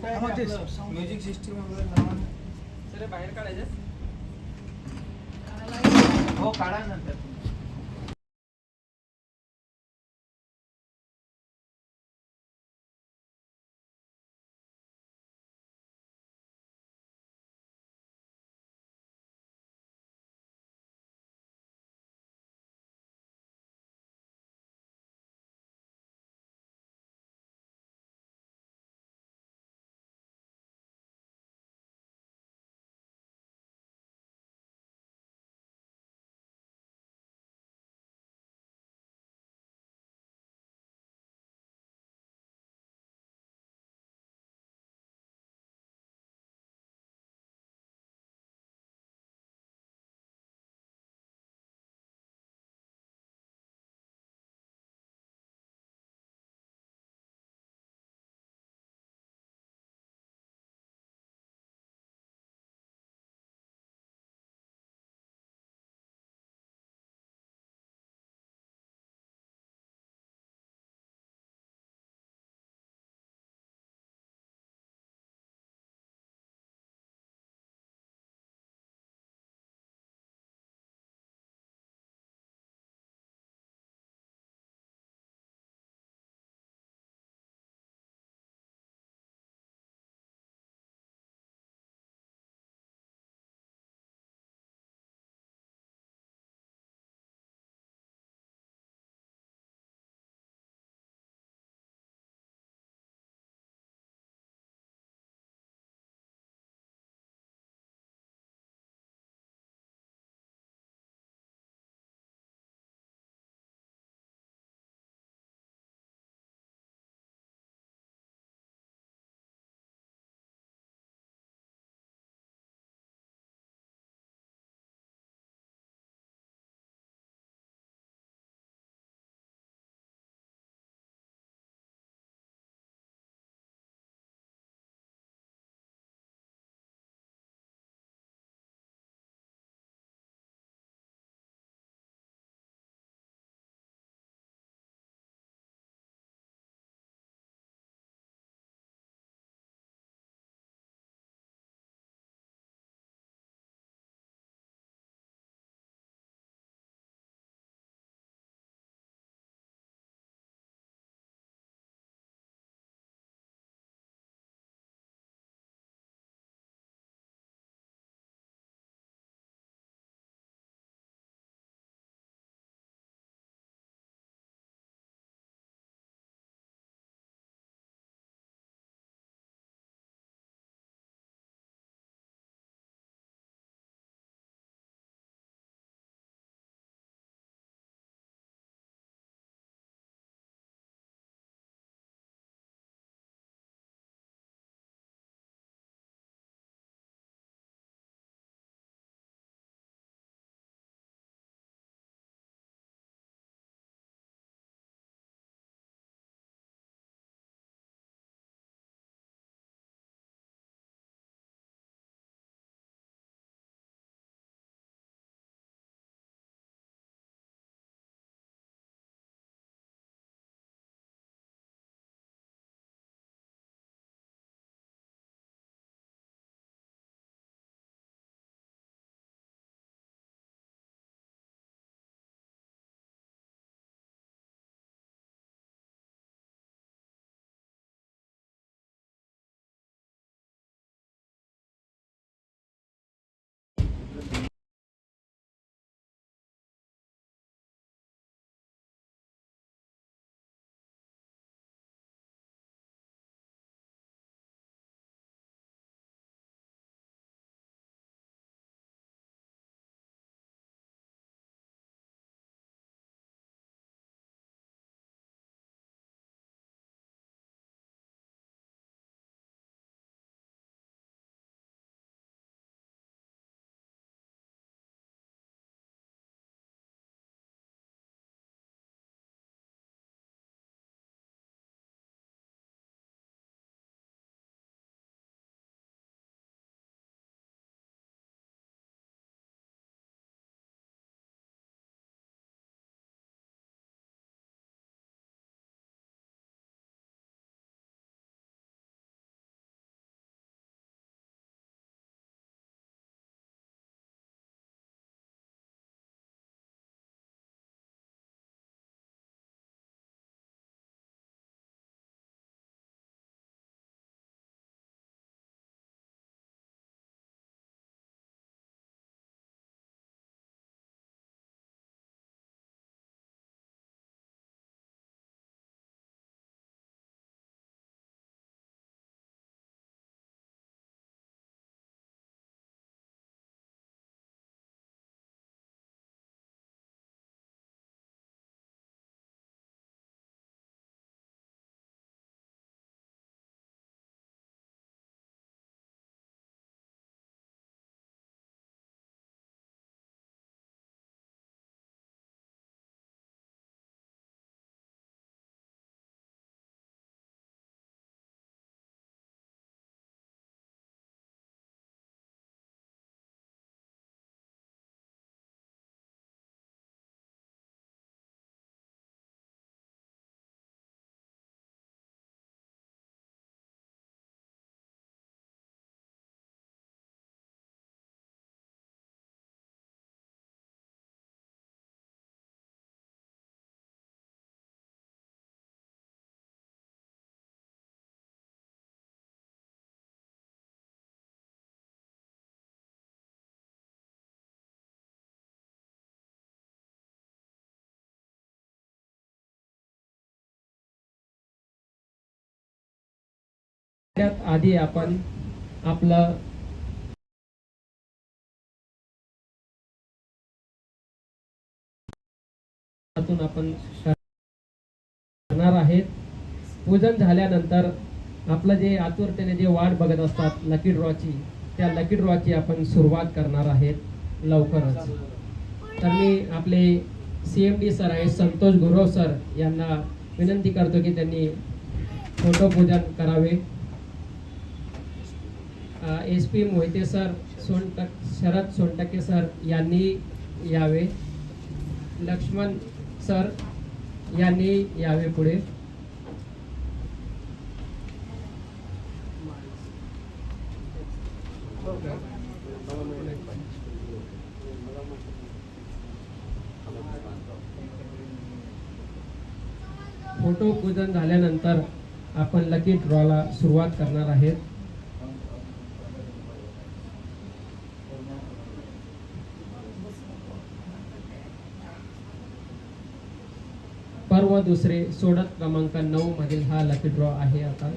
Music system वगैरे बाहेर काढायचं हो काढा नंतर. त्यात आधी आपण आपलं आपण करणार आहेत. पूजन झाल्यानंतर आपलं जे आतुरतेने जे वाट बघत असतात लकी ड्रॉची त्या लकी ड्रॉची आपण सुरुवात करणार आहेत लवकरच. तर मी आपले सी एम डी सर आहे संतोष गुरव सर यांना विनंती करतो की त्यांनी फोटो पूजन करावे. S P Mohite sir Sontak Sharad Sontake sir यांनी यावे. लक्ष्मण सर यांनी यावे पुढे. फोटो पूजन झाल्यानंतर आपण लकी ड्रॉला सुरुवात करणार आहेत. दुसरे सोडत क्रमांक नऊ मधील हा लकी ड्रॉ आहे आता.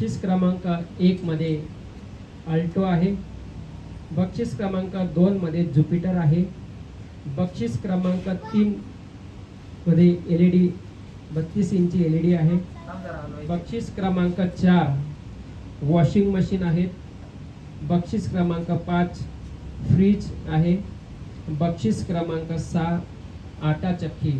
बक्षीस क्रमांक एकमध्ये अल्टो आहे. बक्षीस क्रमांक दोनमध्ये ज्युपिटर आहे. बक्षीस क्रमांक तीनमध्ये एल ई डी बत्तीस इंची एल ई डी आहे. बक्षीस क्रमांक चार वॉशिंग मशीन आहेत बक्षीस क्रमांक पाच फ्रीज आहे. बक्षीस क्रमांक सहा आटा चक्की.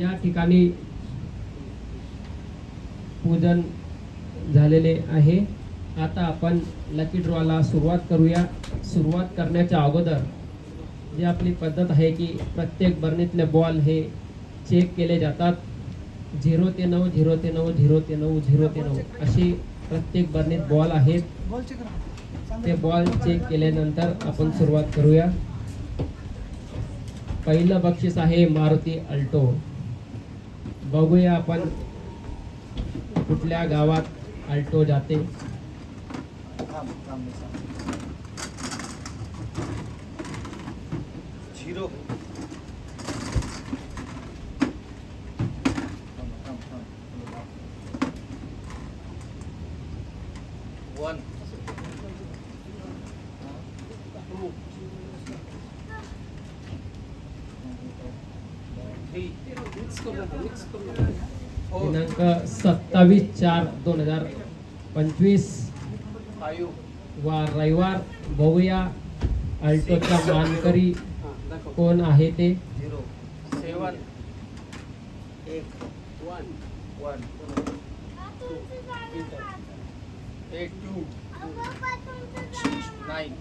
या ठिकाणी पूजन झालेले आहे. आता आपण लकी ड्रॉला सुरुवात करूया. सुरुवात करण्याच्या अगोदर जी आपली पद्धत आहे की प्रत्येक बरणीतले बॉल हे चेक केले जातात. झिरो ते नऊ झिरो ते नऊ झिरो ते नऊ झिरो ते नऊ अशी प्रत्येक बरणीत बॉल आहेत. ते बॉल चेक केल्यानंतर आपण सुरुवात करूया. पहिलं बक्षीस आहे मारुती अल्टो. बघूया आपण कुठल्या गावात आल्टो जाते झिरो वन थ्री फोर दिनांक सत्तावीस चार दोन हजार पंचवीस. वा रविवार. बघूया. अल्टोचा मानकरी कोण आहे ते? झिरो सेवन एक one one eight two nine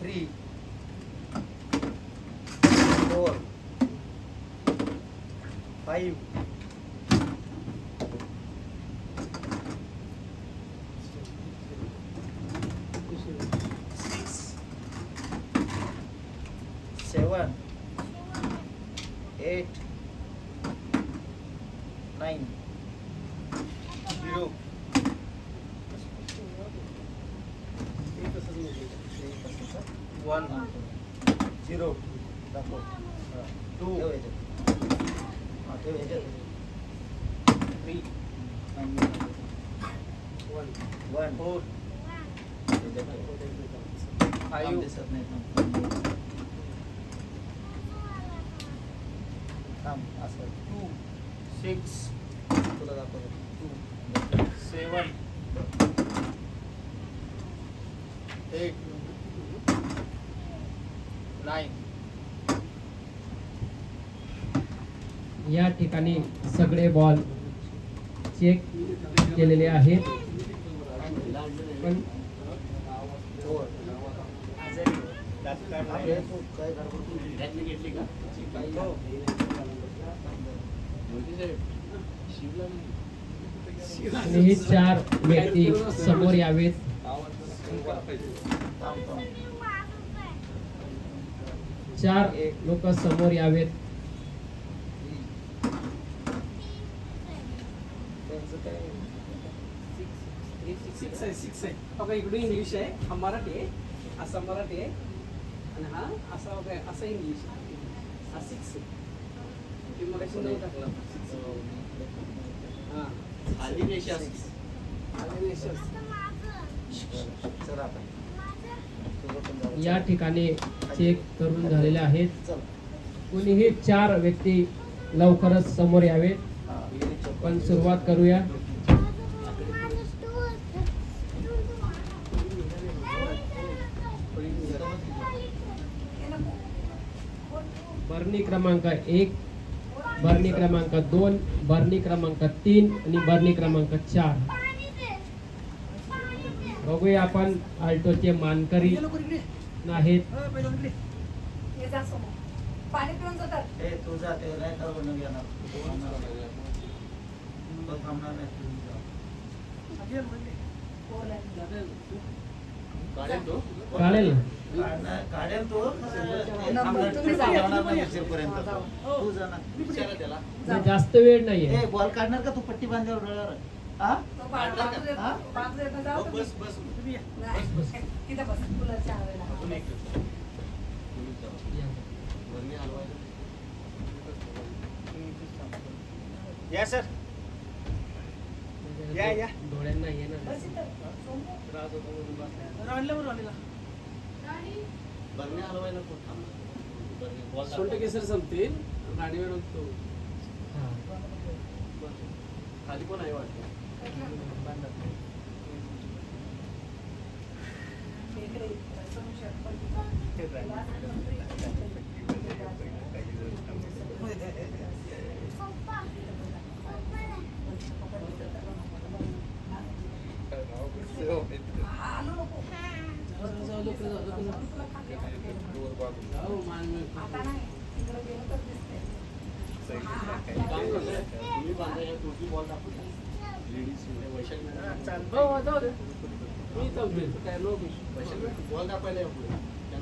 three seven, eight, nine, थांब, असं. टू सिक्स तुला दाखवतो. सेवन एट नाईन या ठिकाणी सगळे बॉल चेक केलेले आहेत. पण फोर. आपले हे चार व्यक्ती समोर यावेत. थांब, थांब. चार लोक समोर यावेत. त्यांचं काय सिक्स आहे सिक्स आहे बघा इकडे इंग्लिश आहे. हा मराठी आहे. असा मराठी आहे. आणि हा असा बघा असा इंग्लिश आहे. हा सिक्स आहे. या ठिकाणी चेक करून झालेले आहेत कोणीही कुणीही चार व्यक्ती लवकरच समोर यावेत पण सुरुवात करूया. बर्णी क्रमांक एक. बर्णी क्रमांक दोन बर्णी क्रमांक तीन आणि बर्णी क्रमांक चार बघूया आपण आल्टोचे मानकरी ये लवकर इकडे. आहेत अ, पहिलं इकडे. जा समोर. पाणी पिऊन जातात ए, तू जा, ते नाही का बनवून घेणार. तो थांबणार नाही. तो थांबणार नाही, तू जा. आधी ये. जाता येईल. चालेल ना काढेल तो. नाही. हा. नाही, जास्त वेळ नाहीये. ए, बॉल काढणार का तू पट्टी बांधल्यावर डोळ्यावर? हा हा? या. नाही. बस. सर. या, या. डोळ्यांना ये ना बस इथं. समोर. राणीला बरं, राणीला. सोंड केसर संपतील राणीवर तो हा. खाली पण आहे वाटतं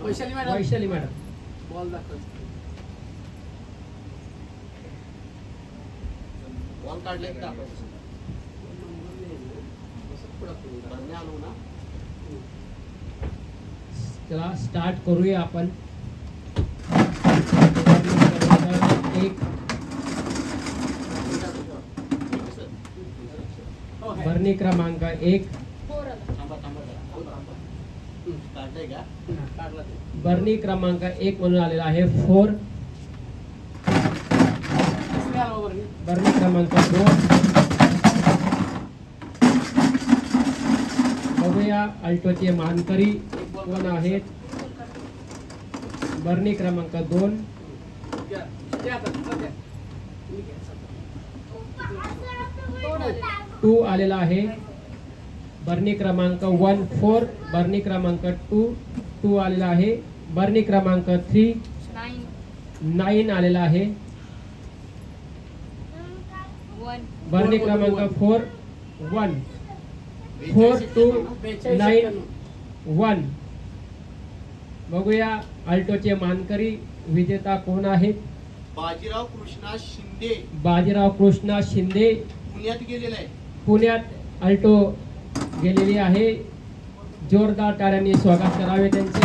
Vaishali madam Vaishali madam ball दाखवायचं बॉल काढले दाखवायचं त्याला स्टार्ट करूया आपण. एक. भरणी क्रमांक एक. भरणी क्रमांक एक म्हणून आलेला आहे फोर. भरणी क्रमांक दोन. बघूया अल्टोचे मानकरी कोण आहेत? भरणी क्रमांक दोन. टू आलेला आहे. बर्णी क्रमांक वन फोर. बर्णी क्रमांक टू. टू आलेला आहे. बर्णी क्रमांक थ्री. नाईन. आलेला आहे. फोर, क्रमांक one. Four. One. Four two nine. One. बघूया अल्टोचे मानकरी विजेता कोण आहेत? बाजीराव कृष्णा शिंदे बाजीराव कृष्णा शिंदे पुण्यात गेलेला आहे. पुण्यात अल्टो गेलेली आहे. जोरदार ताऱ्यांनी स्वागत करावे त्यांचे.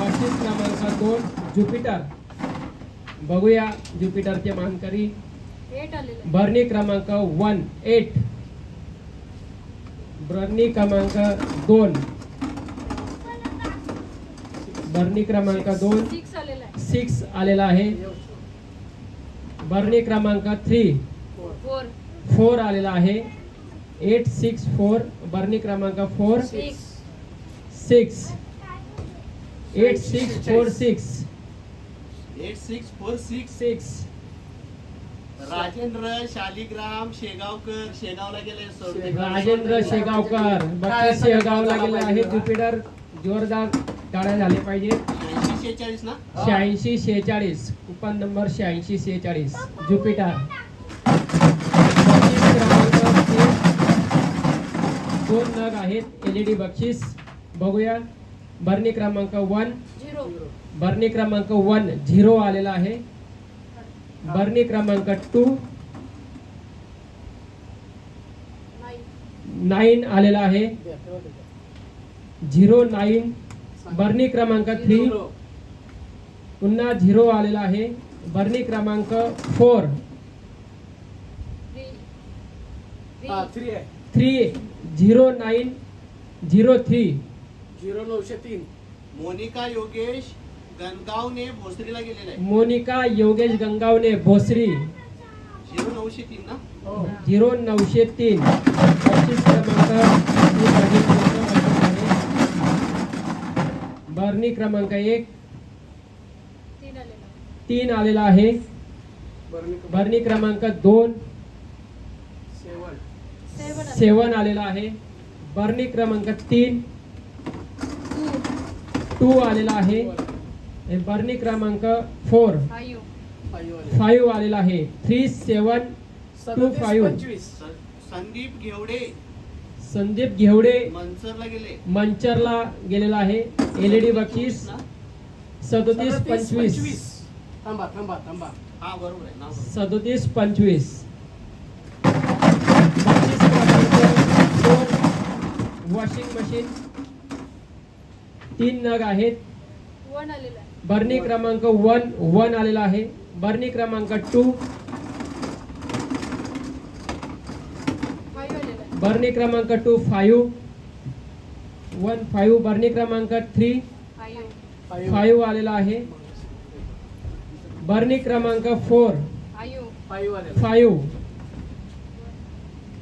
पस्तीस क्रमांक दोन ज्युपिटर. बघूया ज्युपिटरचे मानकरी. भरणी क्रमांक वन एट. भरणी क्रमांक दोन. बर्नी क्रमांक दोन. सिक्स आलेलं आहे. सिक्स आलेला आहे. बर्नी क्रमांक थ्री फोर आलेला आहे. एट सिक्स फोर बर्नी क्रमांक four six six eight six four six eight six four six six Rajendra Shaligram Shegaonkar. शेगावला गेले. राजेंद्र शेगावकर. शेगावला गेले आहे ज्युपिटर. जोरदार टाळ्या झाले पाहिजे ऐंशी शेहेचाळीस ना? शहाऐंशी शेहेचाळीस. कुपन नंबर शहाऐंशी शेहेचाळीस. ज्युपिटर. बक्षीस क्रमांक तीन. दोन नग आहेत. एलईडी बक्षीस. बघूया. बर्नी क्रमांक वन. झिरो. बर्नी क्रमांक वन झिरो आलेला आहे. बर्नी क्रमांक टू. नाईन. आलेला आहे. झिरो नाईन बर्नी क्रमांक थ्री. पुन्हा झिरो आलेला आहे. बर्नी क्रमांक फोर. थ्री हा थ्री थ्री आहे. Three zero nine zero three. Zero नऊशे तीन. मोनिका योगेश गणगावने भोसरीला गेलेला आहे. मोनिका योगेश गंगावणे भोसरी. झिरो नऊशे तीन ना? हो. झिरो नऊशे तीन. बक्षीस क्रमांक. तीन आहे. बर्नी क्रमांक एक. तीन आलेलं आहे. तीन आलेला आहे. बरं बर्नी क्रमांक दोन. सेवन. सेवन आलेलं आहे. सेवन आलेला आहे. बर्नी क्रमांक तीन. टू आलेला आहे. आणि बर्नी क्रमांक फोर. फाईव्ह. फाईव्ह आले फाईव्ह आलेला आहे. थ्री सेवन सदतीस five. पंचवीस. स- संदीप घेवडे. संदीप घेवडे मंचरला गेलेला आहे. एलईडी बक्षीस ना सदोतीस सदतीस पंचवीस. थांबा थांबा थांबा. हा बरोबर आहे. नाव बरोबर. सदोतीस पंचवीस. बक्षीस वॉशिंग मशीन. तीन नग आहेत. वन आलेलं आहे. बर्नी क्रमांक वन वन आलेला आहे. बर्नी क्रमांक टू बर्नी क्रमांक टू फाईव्ह वन फाईव्ह बर्नी क्रमांक थ्री फाईव्ह आलेला आहे. बर्नी क्रमांक फोर फाईव्ह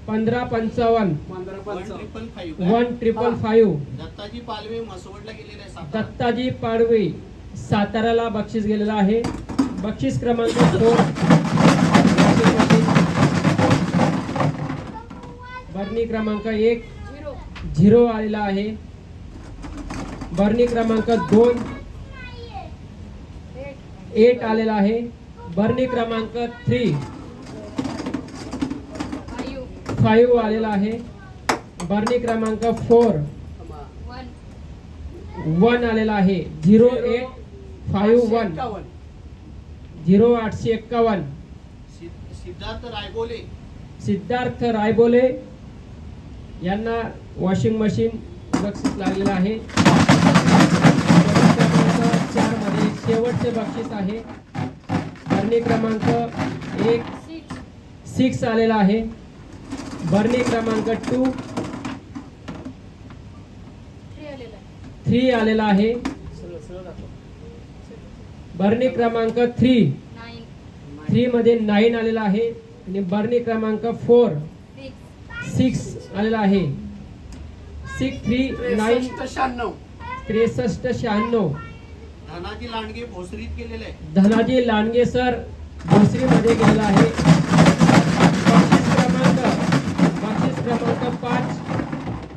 पंधरा पंचावन्न. One triple five Dattaji Palve. Dattaji Padve साताऱ्याला बक्षीस गेलेला आहे. बक्षीस क्रमांक दोन बर्नी क्रमांक एक झिरो झिरो आलेला आहे. क्रमांक दोन एट आलेला आहे. क्रमांक थ्री फाईव्ह फाईव्ह आलेला आहे. क्रमांक फोर वन वन आलेला आहे. Zero eight five one. Zero आठशे एक्कावन्न सिद्धार्थ रायबोले. सिद्धार्थ रायबोले यांना वॉशिंग मशीन बक्षीस लागलेलं आहे. चारमध्ये शेवटचे बक्षीस आहे. बर्नी क्रमांक एक सिक्स आलेला आहे. बर्नी क्रमांक टू थ्री आलेलं आहे. बर्नी क्रमांक थ्री नाईन थ्री मध्ये नाईन आलेला आहे. आणि बर्नी क्रमांक फोर सिक्स आलेला आहे. सिक्स थ्री नाईन शहाण्णव. त्रेसष्ट शहाण्णव. धनाजी लांडगे भोसरीत गेलेले आहे धनाजी लांडगे सर भोसरीमध्ये गेलेला आहे. बक्षीस क्रमांक बक्षीस क्रमांक पाच.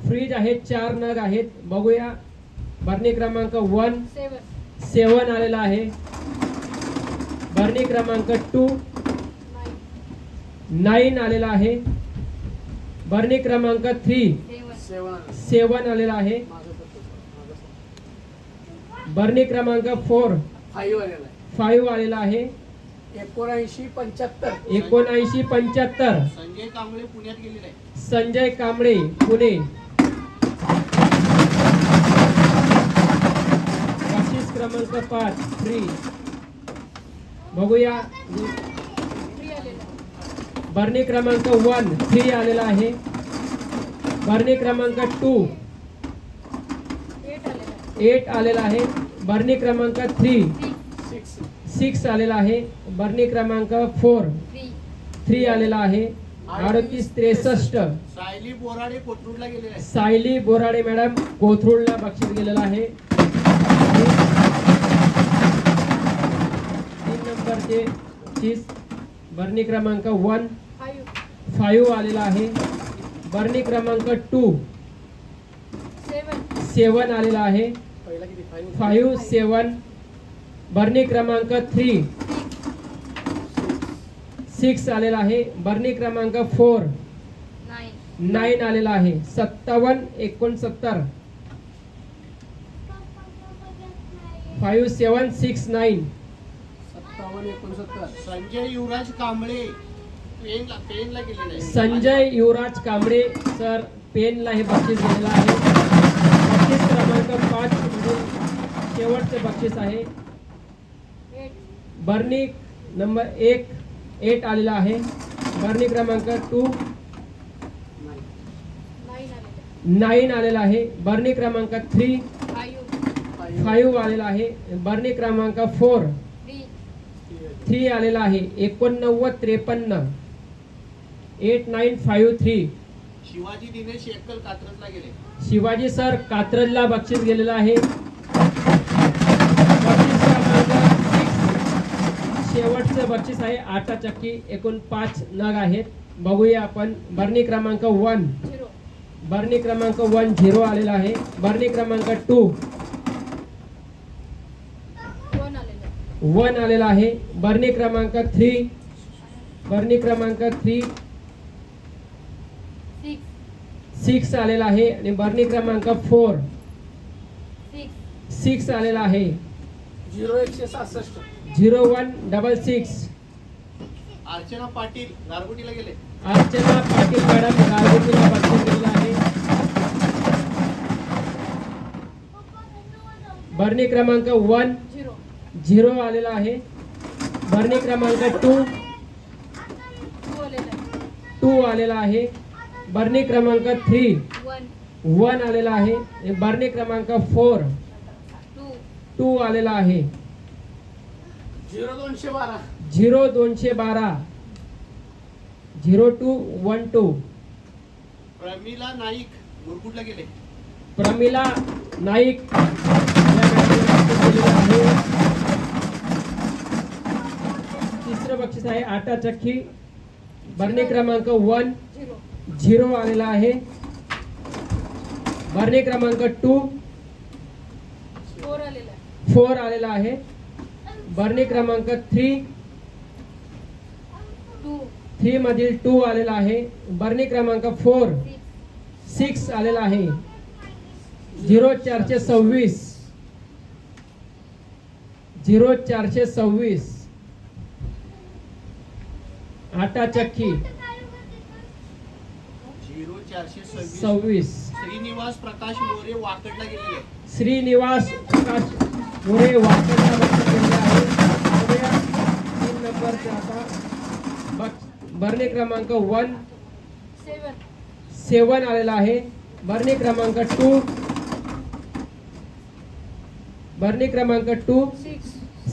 फ्रीज आहेत चार नग आहेत. बघूया. बर्नी क्रमांक वन. सेवन. आलेला आहे. बर्नी क्रमांक टू. नाईन आलेला आहे. बर्नी क्रमांक थ्री सेवन सेवन आले. सेवन आलेला आहे. बर्नी क्रमांक फोर फाईव्ह आलेला आहे. फाईव्ह आलेला आहे. एकोणऐंशी पंच्याहत्तर. एकोणऐंशी पंच्याहत्तर. संजय कांबळे पुण्यात गेलेले संजय कांबळे पुणे. बक्षीस क्रमांक पाच फ्री बघूया. थ्री आलेला बर्नी क्रमांक वन थ्री आलेला आहे क्रमांक टू। एट आलेला आहे क्रमांक थ्री। सिक्स आलेला आहे क्रमांक फोर। थ्री आलेला आहे अडतीस त्रेसष्ट। सायली बोराडे कोथरूडला गेलेले सायली बोराडे मॅडम कोथरूडला बक्षीस गेलेलं आहे. तीन नंबरचे चीज़ बर्नी क्रमांक वन. फाईव्ह आलेला आहे. बर्नी क्रमांक टू. सेवन आलेला आहे. Five seven. बर्नी क्रमांक थ्री. सिक्स आलेला आहे. बर्नी क्रमांक फोर. नाईन नाईन आलेला आहे. सत्तावन्न एकोणसत्तर. Five seven six nine. सत्तावन्न एकोणसत्तर. संजय युवराज कांबळे. संजय युवराज कांबळे सर पेनला हे बक्षीस गेलेलं आहे. बक्षीस क्रमांक पाच शेवटचे बक्षीस आहे. बर्नी नंबर एक एट आलेला आहे. बर्नी क्रमांक टू नाईन आलेला आहे. बर्नी क्रमांक थ्री फाईव्ह आलेला आहे. बर्नी क्रमांक फोर थ्री. थ्री आलेला आहे. एकोणनव्वद त्रेपन्न. Eight nine five three. Shivaji Dinesh Ekal कात्रजला गेले. शिवाजी सर कात्रजला बक्षीस गेलेलं आहे. शेवटचं बक्षीस आहे आटा चक्की एकूण पाच नग आहेत. बघूया आपण. बर्नी क्रमांक वन. बर्नी क्रमांक वन झिरो आलेला आहे. बर्नी क्रमांक टू. वन आलेला आहे. वन आलेला आहे. बर्नी क्रमांक थ्री. बर्नी क्रमांक थ्री. सिक्स आलेला आहे आणि बर्नी क्रमांक फोर. सिक्स. आलेला आहे. झिरो एकशे सहासष्ट. Zero one double six. Archana Patil गारगोटीला गेले. अर्चना पाटील मॅडम गारगोटीला बक्षीस दिलेलं आहे. बर्नी क्रमांक वन. झिरो. झिरो आलेला आहे. बर्नी क्रमांक टू. टू आलेला आहे. टू आलेला आहे. बर्नी क्रमांक थ्री. वन. वन आलेला आहे. आणि बर्नी क्रमांक फोर. टू. टू आलेला आहे. झिरो दोनशे बारा. झिरो दोनशे बारा. Zero two one two. Pramila Naik मुरकुटला गेले. प्रमिला नाईक तिसरं बक्षीस आहे आटा चक्की. बर्नी क्रमांक वन. झिरो झिरो आलेला आहे. क्रमांक टू फोर आलेला आहे. क्रमांक थ्री थ्री मधील टू आलेला आहे. क्रमांक फोर सिक्स आलेला आहे. झिरो चारशे सव्वीस. झिरो चारशे सव्वीस. आटा चक्की. चारशे सव्वीस. सव्वीस. श्रीनिवास प्रकाश मोरे वाकडला गेलेले. श्रीनिवास प्रकाश मोरे वाकडला बक्षीस दिलेलं आहे तीन नंबरचे आता बक- बर्नी क्रमांक वन. सेवन. सेवन आलेला आहे. बर्नी क्रमांक टू. बर्नी क्रमांक टू. सिक्स.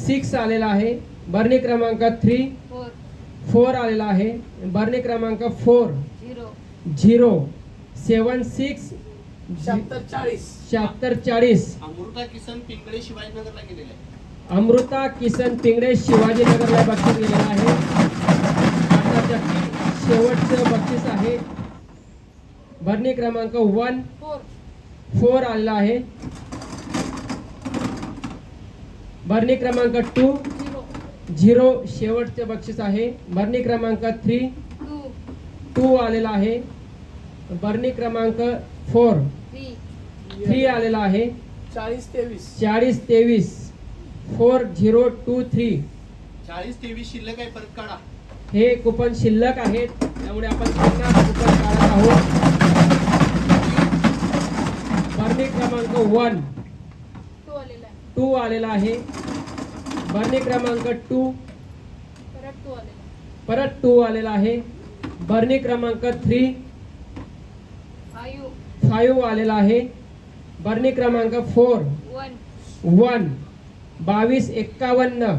सिक्स आलेला आहे. बर्नी क्रमांक थ्री. फोर. फोर आलेला आहे. बर्नी क्रमांक four. Zero. Zero seven six शहात्तर चाळीस. शहात्तर चाळीस. अमृता किसन पिंगळे शिवाजीनगरला गेलेले आहे. अमृता किसन पिंगळे शिवाजीनगरला बक्षीस गेलेलं आहे. आता चक्की शेवटचं बक्षीस आहे. बर्नी क्रमांक वन. फोर. फोर आलेला आहे. बर्नी क्रमांक टू. झिरो. झिरो शेवटचे बक्षीस आहे. बर्नी क्रमांक थ्री. टू आलेला आहे. बर्नी क्रमांक फोर. थ्री. आलेला आहे. चाळीस तेवीस. चाळीस तेवीस. Four zero two three. चाळीस तेवीस शिल्लक आहे परत काढा. हे कुपन शिल्लक आहेत त्यामुळे आपण पन्नास कुपन काढत आहोत. बर्नी क्रमांक वन. टू आलेला आहे. टू आलेला आहे. बर्नी क्रमांक टू. परत टू आलेला परत टू आलेला आहे. बर्नी क्रमांक थ्री फाईव्ह आलेला आहे. बर्नी क्रमांक फोर वन बावीस एक्कावन्न.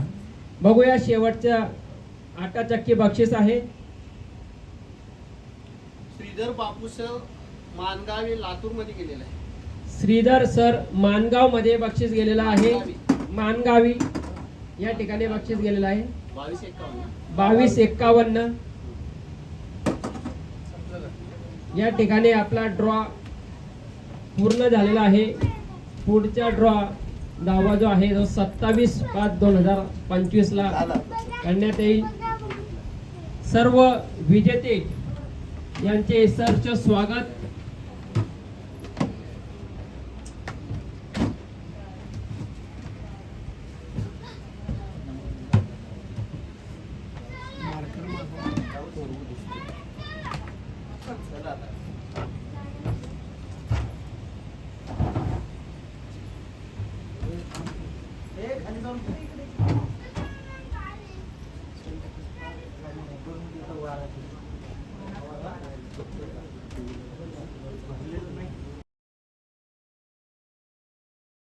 बघूया शेवटच्या आटा चक्की बक्षीस आहे. श्रीधर बापूस मानगावे लातूरमध्ये गेलेला आहे श्रीधर सर मानगावमध्ये बक्षीस गेलेला आहे. मानगावी. या ठिकाणी बक्षीस गेलेलं आहे. बावीस एक्कावन्न. या ठिकाणी आपला ड्रॉ पूर्ण झालेला आहे. पुढचा ड्रॉ दावा जो आहे तो सत्तावीस पाच दोन हजार पंचवीसला करण्यात येईल. सर्व विजेते यांचे सरचं स्वागत.